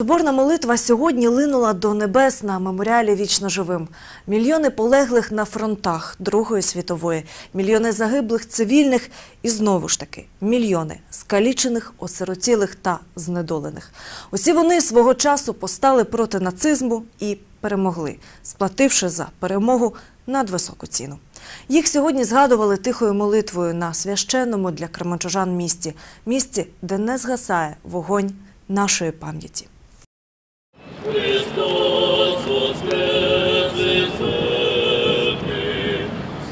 Соборна молитва сьогодні линула до небес на меморіалі вічно живим. Мільйони полеглих на фронтах Другої світової, мільйони загиблих цивільних і знову ж таки мільйони скалічених, осиротілих та знедолених. Усі вони свого часу постали проти нацизму і перемогли, сплативши за перемогу надвисоку ціну. Їх сьогодні згадували тихою молитвою на священному для кременчужан місті, місті, де не згасає вогонь нашої пам'яті. Христос воскрес із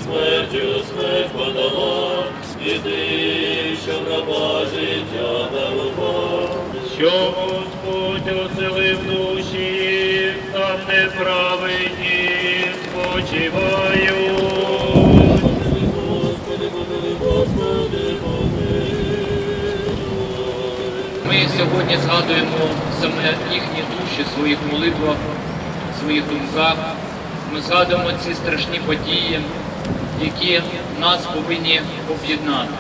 смертю смерть подолав, і ти, що в раба життя. Що Господь оселив душі, там неправедні спочивають. Ми сьогодні згадуємо саме їхні душі в своїх молитвах, своїх думках. Ми згадуємо ці страшні події, які нас повинні об'єднати.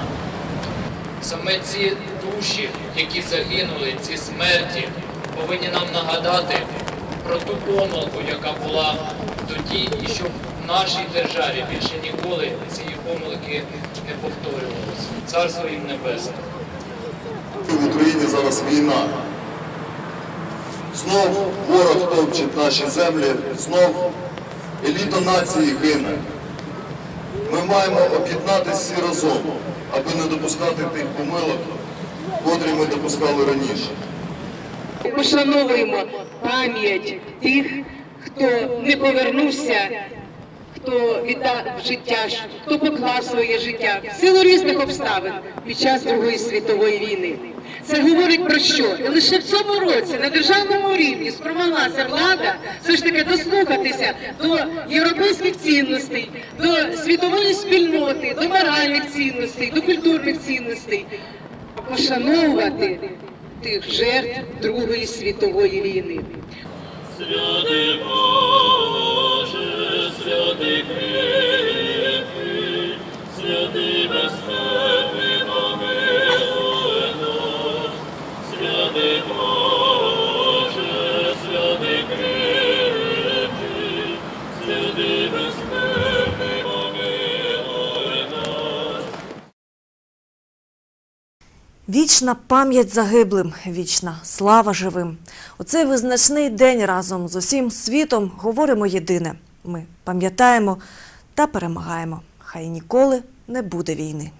Саме ці душі, які загинули, ці смерті, повинні нам нагадати про ту помилку, яка була тоді, і щоб в нашій державі більше ніколи цієї помилки не повторювалося. Царство їм небесне. Зараз війна. Знов ворог топчить наші землі, знов еліта нації гине. Ми маємо об'єднатися всі разом, аби не допускати тих помилок, котрі ми допускали раніше. Пошановуємо пам'ять тих, хто не повернувся, хто віддав життя, хто поклав своє життя в силу різних обставин під час Другої світової війни. Це говорить про що? І лише в цьому році на державному рівні спромоглася влада все ж таки дослухатися до європейських цінностей, до світової спільноти, до моральних цінностей, до культурних цінностей, пошановувати тих жертв Другої світової війни. Святий Боже. Вічна пам'ять загиблим, вічна слава живим. У цей визначний день разом з усім світом говоримо єдине: ми пам'ятаємо та перемагаємо. Хай ніколи не буде війни.